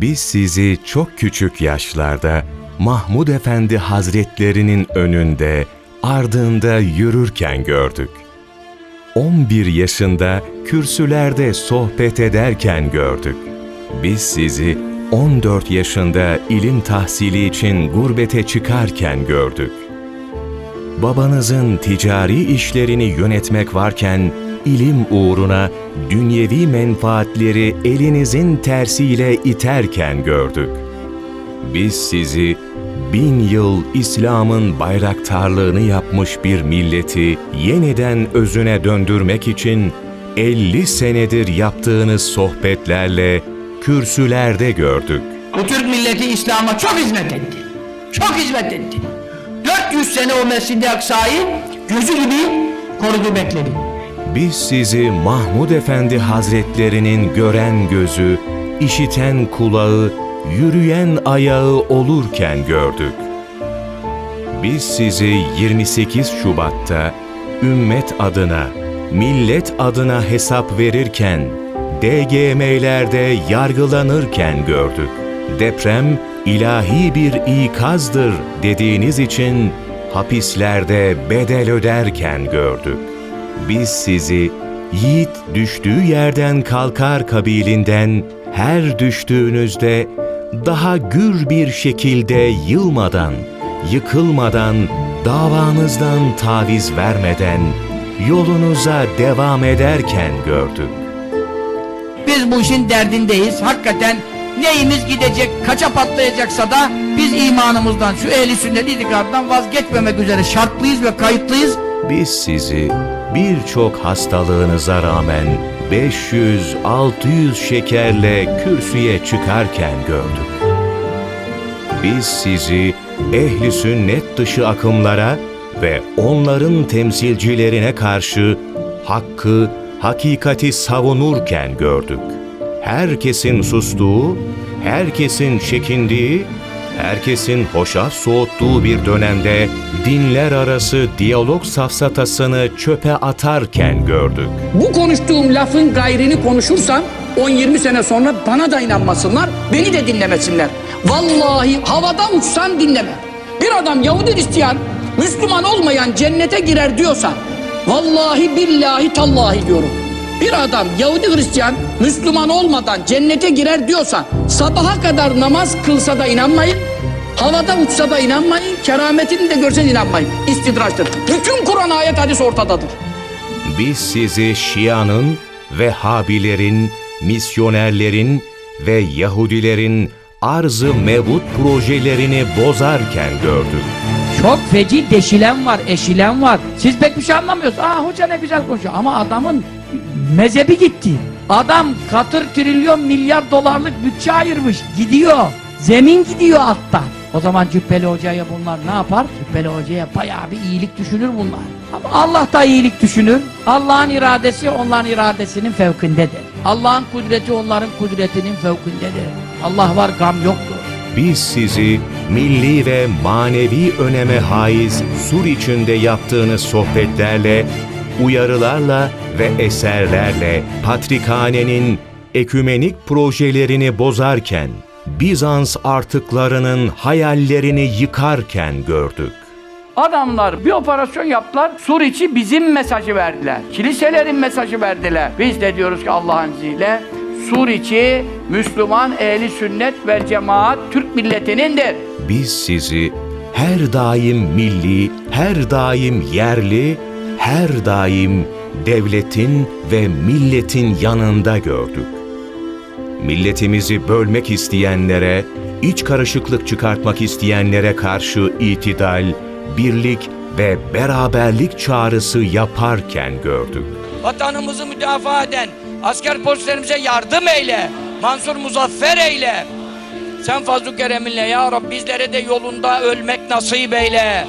Biz sizi çok küçük yaşlarda Mahmud Efendi Hazretlerinin önünde, ardında yürürken gördük. 11 yaşında kürsülerde sohbet ederken gördük. Biz sizi 14 yaşında ilim tahsili için gurbete çıkarken gördük. Babanızın ticari işlerini yönetmek varken ilim uğruna dünyevi menfaatleri elinizin tersiyle iterken gördük. Biz sizi bin yıl İslam'ın bayraktarlığını yapmış bir milleti yeniden özüne döndürmek için 50 senedir yaptığınız sohbetlerle kürsülerde gördük. Bu Türk milleti İslam'a çok hizmet etti. Çok hizmet etti. 400 sene o Mescid-i Aksa'yı gözü gibi korudu bekledi. Biz sizi Mahmud Efendi Hazretlerinin gören gözü, işiten kulağı, yürüyen ayağı olurken gördük. Biz sizi 28 Şubat'ta ümmet adına, millet adına hesap verirken, DGM'lerde yargılanırken gördük. Deprem ilahi bir ikazdır dediğiniz için hapislerde bedel öderken gördük. Biz sizi yiğit düştüğü yerden kalkar kabilinden her düştüğünüzde daha gür bir şekilde yılmadan, yıkılmadan, davanızdan taviz vermeden yolunuza devam ederken gördük. Biz bu işin derdindeyiz. Hakikaten neyimiz gidecek, kaça patlayacaksa da biz imanımızdan, şu ehli sünnet itikadından vazgeçmemek üzere şartlıyız ve kayıtlıyız. Biz sizi birçok hastalığınıza rağmen 500-600 şekerle kürsüye çıkarken gördük. Biz sizi ehli sünnet dışı akımlara ve onların temsilcilerine karşı hakkı, hakikati savunurken gördük. Herkesin sustuğu, herkesin çekindiği, herkesin hoşaf soğuttuğu bir dönemde dinler arası diyalog safsatasını çöpe atarken gördük. Bu konuştuğum lafın gayrini konuşursam 10-20 sene sonra bana da inanmasınlar, beni de dinlemesinler. Vallahi havada uçsan dinleme. Bir adam Yahudi Hristiyan, Müslüman olmayan cennete girer diyorsa, vallahi billahi tallahi diyorum. Bir adam Yahudi Hristiyan, Müslüman olmadan cennete girer diyorsa, sabaha kadar namaz kılsa da inanmayın, havada uçsa da inanmayın, kerametini de görseniz inanmayın. İstidraçtır. Bütün Kur'an ayet hadis ortadadır. Biz sizi Şia'nın, Vehhabilerin, misyonerlerin ve Yahudilerin arz-ı mevut projelerini bozarken gördük. Çok feci deşilen var, eşilen var. Siz pek bir şey anlamıyorsunuz. Aa hoca ne güzel konuşuyor. Ama adamın mezhebi gitti. Adam katır trilyon milyar dolarlık bütçe ayırmış. Gidiyor. Zemin gidiyor altta. O zaman Cübbeli Hoca'ya bunlar ne yapar? Cübbeli Hoca'ya bayağı bir iyilik düşünür bunlar. Ama Allah da iyilik düşünür. Allah'ın iradesi onların iradesinin fevkindedir. Allah'ın kudreti onların kudretinin fevkindedir. Allah var gam yoktur. Biz sizi milli ve manevi öneme haiz sur içinde yaptığınız sohbetlerle, uyarılarla ve eserlerle Patrikhane'nin ekümenik projelerini bozarken, Bizans artıklarının hayallerini yıkarken gördük. Adamlar bir operasyon yaptılar. Sur içi bizim mesajı verdiler. Kiliselerin mesajı verdiler. Biz de diyoruz ki Allah'ın izniyle Sur içi Müslüman ehli sünnet ve cemaat Türk milletinindir. Biz sizi her daim milli, her daim yerli, her daim devletin ve milletin yanında gördük. Milletimizi bölmek isteyenlere, iç karışıklık çıkartmak isteyenlere karşı itidal, birlik ve beraberlik çağrısı yaparken gördük. Vatanımızı müdafaa eden asker polislerimize yardım eyle. Mansur muzaffer eyle. Sen fazl-ı kereminle ya Rab bizlere de yolunda ölmek nasip eyle.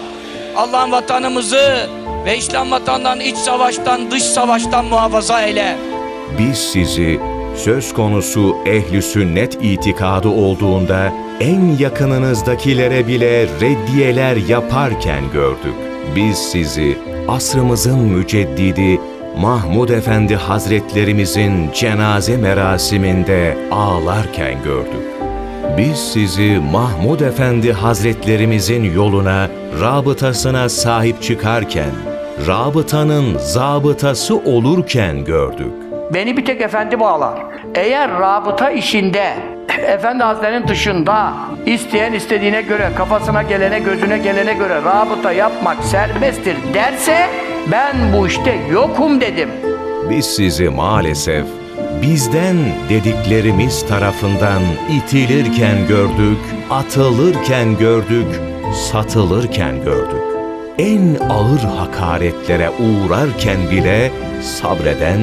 Allah'ın vatanımızı ve İslam vatanından iç savaştan dış savaştan muhafaza eyle. Biz sizi söz konusu ehli sünnet itikadı olduğunda en yakınınızdakilere bile reddiyeler yaparken gördük. Biz sizi asrımızın müceddidi Mahmud Efendi Hazretlerimizin cenaze merasiminde ağlarken gördük. Biz sizi Mahmud Efendi Hazretlerimizin yoluna, rabıtasına sahip çıkarken, rabıtanın zabıtası olurken gördük. Beni bir tek efendi bağlar. Eğer rabıta işinde efendi hazretlerinin dışında isteyen istediğine göre, kafasına gelene, gözüne gelene göre rabıta yapmak serbesttir derse ben bu işte yokum dedim. Biz sizi maalesef bizden dediklerimiz tarafından itilirken gördük, atılırken gördük, satılırken gördük. En ağır hakaretlere uğrarken bile sabreden,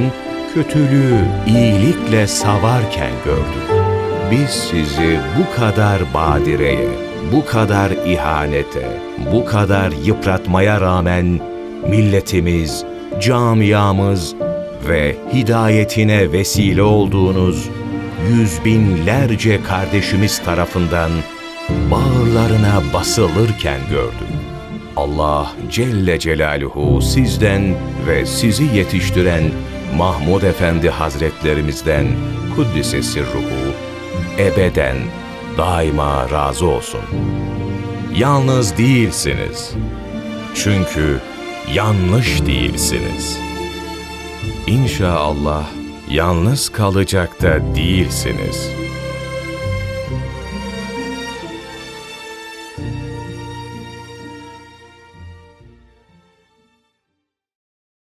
kötülüğü iyilikle savarken gördük. Biz sizi bu kadar badireye, bu kadar ihanete, bu kadar yıpratmaya rağmen milletimiz, camiamız ve hidayetine vesile olduğunuz yüz binlerce kardeşimiz tarafından bağırlarına basılırken gördük. Allah Celle Celaluhu sizden ve sizi yetiştiren Mahmud Efendi Hazretlerimizden Kuddise Sirruhu ebeden daima razı olsun. Yalnız değilsiniz. Çünkü yanlış değilsiniz. İnşallah yalnız kalacak da değilsiniz.''